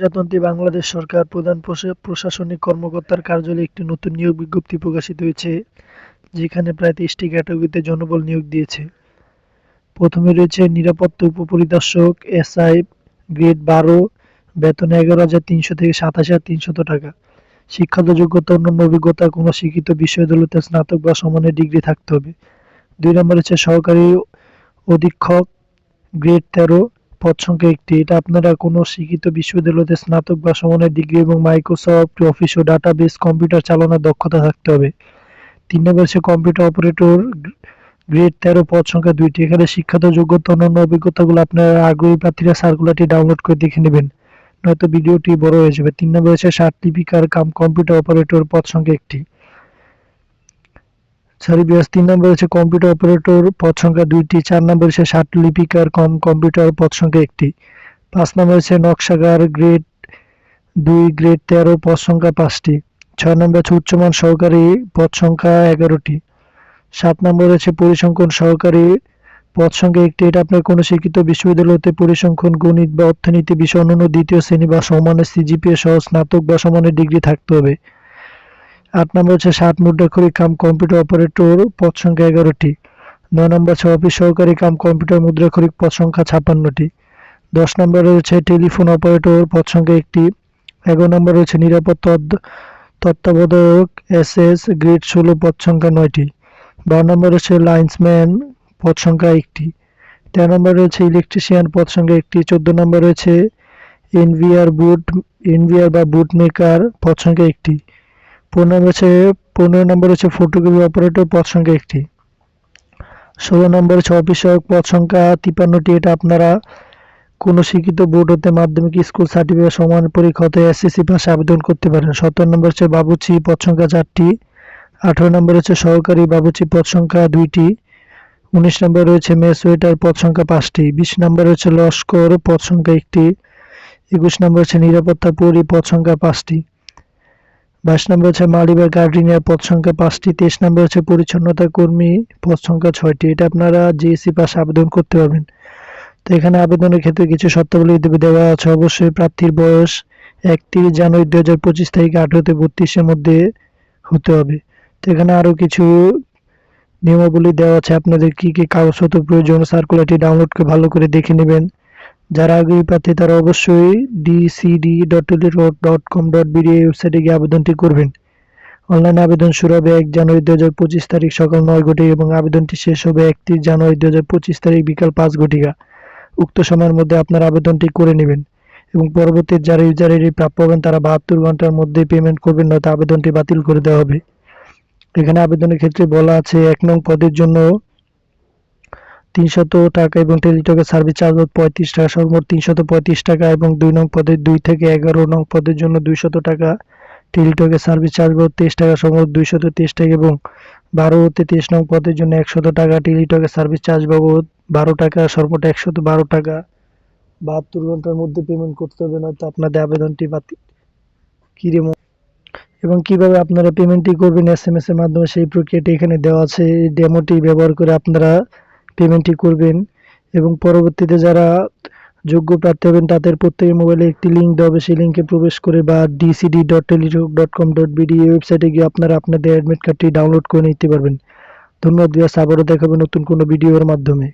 প্রজাতন্ত্রী বাংলাদেশ সরকার প্রধান প্রশা- প্রশাসনিক কর্মকর্তার কার্যালয়ে একটি নতুন নিয়োগ বিজ্ঞপ্তি প্রকাশিত হয়েছে, যেখানে প্রায় তেইশটি ক্যাটাগরিতে জনবল নিয়োগ দিয়েছে। প্রথমে রয়েছে নিরাপত্তা উপপরিদর্শক, এসআই, গ্রেড বারো, বেতন এগারো হাজার তিনশো থেকে সাতাশ হাজার তিনশত টাকা। শিক্ষাগত যোগ্যতা অন্যান্য অভিজ্ঞতা, কোনো শিক্ষিত বিশ্ববিদ্যালয়তে স্নাতক বা সমানের ডিগ্রি থাকতে হবে। দুই নম্বর হচ্ছে সহকারী অধীক্ষক, গ্রেড তেরো পদ সংখ্যা একটি, এটা আপনারা কোনো শিক্ষিত বিশ্ববিদ্যালয়তে স্নাতক বা সমানের ডিগ্রি এবং মাইক্রোসফট অফিস ও ডাটাবেস কম্পিউটার চালানোর দক্ষতা থাকতে হবে। তিন নম্বর হচ্ছে কম্পিউটার অপারেটর গ্রেড তেরো পদ সংখ্যা দুইটি। এখানে শিক্ষাগত যোগ্যতা অন্যান্য অভিজ্ঞতাগুলো আপনারা আগ্রহী প্রার্থীরা সার্কুলারটি ডাউনলোড করে দেখে নেবেন, নয়তো ভিডিওটি বড় হয়ে যাবে। তিন নম্বর হচ্ছে লিপিকার কাম কম্পিউটার অপারেটর পদ সংখ্যা একটি। সরি বিয়াস তিন নম্বর হচ্ছে কম্পিউটার অপারেটর পদ সংখ্যা দুইটি, চার নম্বর হচ্ছে ষাট লিপিকার কম কম্পিউটার পদ সংখ্যা একটি। পাঁচ নম্বর হচ্ছে নকশাগার গ্রেড দুই গ্রেড তেরো, পদ সংখ্যা পাঁচটি। ছয় নম্বর হচ্ছে উচ্চমান সহকারী, পদ সংখ্যা এগারোটি। সাত নম্বর হচ্ছে পরিসংখ্যান সহকারী, পদ সংখ্যা একটি। এটা আপনার কোনো শিক্ষিত বিশ্ববিদ্যালয়তে পরিসংখ্যান, গণিত বা অর্থনীতি বিষয় অন্যান্য দ্বিতীয় শ্রেণি বা সমানের সিজিপিএ সহ স্নাতক বা সমানের ডিগ্রি থাকতে হবে। আট নম্বর হচ্ছে ষাট মুদ্রাক্ষরিক কাম কম্পিউটার অপারেটর, পদ সংখ্যা এগারোটি। নয় নম্বর হচ্ছে অফিস সহকারী কাম কম্পিউটার মুদ্রাক্ষরিক পদ সংখ্যা ছাপ্পান্নটি। দশ নম্বর রয়েছে টেলিফোন অপারেটর, পদ সংখ্যা একটি। এগারো নম্বর রয়েছে নিরাপত্তা তত্ত্বাবধায়ক এস এস গ্রেড ষোলো, পদ সংখ্যা নয়টি। বারো নম্বর হচ্ছে লাইন্সম্যান, পদ সংখ্যা একটি। তেরো নম্বর রয়েছে ইলেকট্রিশিয়ান, পদ সংখ্যা একটি। চোদ্দ নম্বর রয়েছে এনভিআর বুট এনভিআর বা বুট মেকার পদ সংখ্যা একটি। পনেরো হচ্ছে, পনেরো নম্বর হচ্ছে ফটোকপি অপারেটর পদ সংখ্যা একটি। ষোলো নম্বর হচ্ছে অফিস সহায়ক পদ সংখ্যা তিপ্পান্নটি। এটা আপনারা কোনো শিক্ষিত বোর্ড হতে মাধ্যমিক স্কুল সার্টিফিকেট সমান পরীক্ষা হতে এসএসসি পাশে আবেদন করতে পারেন। সতেরো নম্বর হচ্ছে বাবুচি পদ সংখ্যা চারটি। আঠারো নম্বর হচ্ছে সহকারী বাবুচি পদ সংখ্যা দুইটি। উনিশ নম্বর রয়েছে মেস ওয়েটার পদ সংখ্যা পাঁচটি। বিশ নম্বর হচ্ছে লস্কর পদ সংখ্যা একটি। একুশ নম্বর হচ্ছে নিরাপত্তা প্রহরী পদ সংখ্যা পাঁচটি। বাইশ নম্বর হচ্ছে মালি বা গার্ডিয়ানের পদ সংখ্যা পাঁচটি, তেইশ নম্বর হচ্ছে পরিচ্ছন্নতা কর্মী পদ সংখ্যা ছয়টি। এটা আপনারা জিএসসি পাশে আবেদন করতে পারবেন। তো এখানে আবেদনের ক্ষেত্রে কিছু শর্তাবলী দেওয়া আছে। অবশ্যই প্রার্থীর বয়স একত্রিশ জানুয়ারি দু হাজার পঁচিশ তারিখে আঠারো থেকে বত্রিশের মধ্যে হতে হবে। তো এখানে আরও কিছু নিয়মাবলী দেওয়া আছে। আপনাদের কি কি কাগজপত্র প্রয়োজন সার্কুলারটি ডাউনলোড করে ভালো করে দেখে নেবেন। যারা আগ্রহী প্রার্থী, তারা অবশ্যই DCD dot dot com dot BD ওয়েবসাইটে গিয়ে আবেদনটি করবেন। অনলাইন আবেদন শুরু হবে এক জানুয়ারি দু হাজার পঁচিশ তারিখ সকাল নয় ঘটিকা এবং আবেদনটি শেষ হবে একত্রিশ জানুয়ারি দু হাজার পঁচিশ তারিখ বিকাল পাঁচ ঘটিকা। উক্ত সময়ের মধ্যে আপনার আবেদনটি করে নেবেন এবং পরবর্তী যারা ইউজার আইডি প্রাপ্য হবেন, তারা বাহাত্তর ঘণ্টার মধ্যে পেমেন্ট করবেন, নয়তো আবেদনটি বাতিল করে দেওয়া হবে। এখানে আবেদনের ক্ষেত্রে বলা আছে, এক নং পদের জন্য তিনশত টাকা এবং টেলিটকের সার্ভিস চার্জ পঁয়ত্রিশ টাকা, সর্বমোট তিনশত পঁয়ত্রিশ টাকা এবং দুই নং পদের, দুই থেকে এগারো নং পদের জন্য দুইশত টাকা। টেলিটকের সার্ভিস চার্জ তেইশ টাকা, সর্বমোট দুইশত তেইশ টাকা এবং বারো হতে তেইশ নং পদের জন্য একশত টাকা। টেলিটকের সার্ভিস চার্জ বাবদ বারো টাকা, সর্বমোট একশত বারো টাকা। বাহাত্তর ঘণ্টার মধ্যে পেমেন্ট করতে হবে, নয়তো আপনাদের আবেদনটি বাতিল। কিরে এবং কীভাবে আপনারা পেমেন্টটি করবেন? এস এম এস এর মাধ্যমে সেই প্রক্রিয়াটি এখানে দেওয়া আছে। এই ডেমোটি ব্যবহার করে আপনারা পেমেন্টটি করবেন এবং পরবর্তীতে যারা যোগ্য প্রার্থী হবেন, তাদের প্রত্যেকের মোবাইলে একটি লিঙ্ক দেওয়া হবে। সেই লিঙ্কে প্রবেশ করে বা DCD dot Teletalk dot com dot BD এই ওয়েবসাইটে গিয়ে আপনারা আপনাদের অ্যাডমিট কার্ডটি ডাউনলোড করে নিতে পারবেন। ধন্যবাদ বিয়াস আবারও দেখাবে নতুন কোনো ভিডিওর মাধ্যমে।